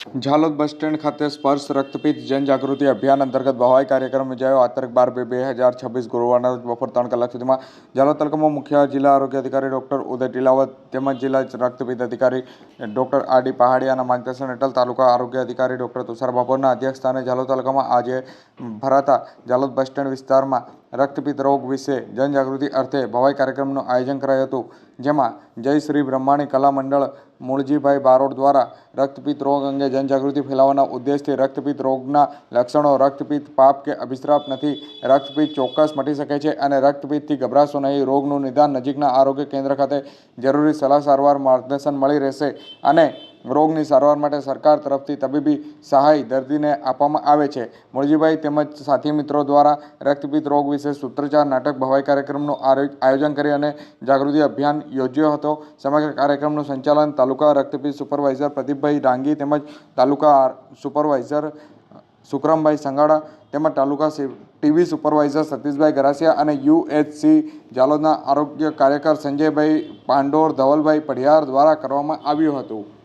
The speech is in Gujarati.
ઝાલોદ બસ સ્ટેન્ડ ખાતે સ્પર્શ રક્તપિત જનજાગૃતિ અભિયાન અંતર્ગત બહવાઈ કાર્યક્રમ યોજાયો. આ બાર બે બે હજાર છવ્વીસ ગુરુવારના રોજ બપોર ત્રણ કલાક સુધીમાં ઝાલોદ તાલુકામાં મુખ્ય જિલ્લા આરોગ્ય અધિકારી ડૉક્ટર ઉદય ટીલાવત તેમજ જિલ્લા રક્તપિત અધિકારી ડૉક્ટર આર ડી પહાડિયાના માર્ગદર્શન હેઠળ તાલુકા આરોગ્ય અધિકારી ડૉક્ટર તુષાર બાપોરના અધ્યક્ષસ્થાને ઝાલોદ તાલુકામાં આજે ભરાતા ઝાલોદ બસ સ્ટેન્ડ વિસ્તારમાં રક્તપિત રોગ વિશે જનજાગૃતિ અર્થે ભવાઈ કાર્યક્રમનું આયોજન કરાયું હતું. જેમાં જય શ્રી બ્રહ્માણી કલા મંડળ મૂળજીભાઈ બારોટ દ્વારા રક્તપિત્ત રોગ અંગે જનજાગૃતિ ફેલાવવાના ઉદ્દેશથી રક્તપિત્ત રોગના લક્ષણો રક્તપિત્ત પાપ કે અભિશ્રાપ નથી, રક્તપિત્ત ચોક્કસ મટી શકે છે અને રક્તપિત્તથી ગભરાશો નહીં. રોગનું નિદાન નજીકના આરોગ્ય કેન્દ્ર ખાતે જરૂરી સલાહ સારવાર માર્ગદર્શન મળી રહેશે અને રોગની સારવાર માટે સરકાર તરફથી તબીબી સહાય દર્દીને આપવામાં આવે છે. મુળજીભાઈ તેમજ સાથી મિત્રો દ્વારા રક્તપિત રોગ વિશે સૂત્રચાર નાટક, ભવાઈ કાર્યક્રમનું આયોજન કરી અને જાગૃતિ અભિયાન યોજ્યો હતો. સમગ્ર કાર્યક્રમનું સંચાલન તાલુકા રક્તપિત સુપરવાઇઝર પ્રદીપભાઈ ડાંગી તેમજ તાલુકા સુપરવાઇઝર સુખરામભાઈ સંગાડા તેમજ તાલુકા ટીવી સુપરવાઇઝર સતીશભાઈ ગરાસિયા અને યુએચસી જાલોદના આરોગ્ય કાર્યકર સંજયભાઈ પાંડોર, ધવલભાઈ પઢિયાર દ્વારા કરવામાં આવ્યું હતું.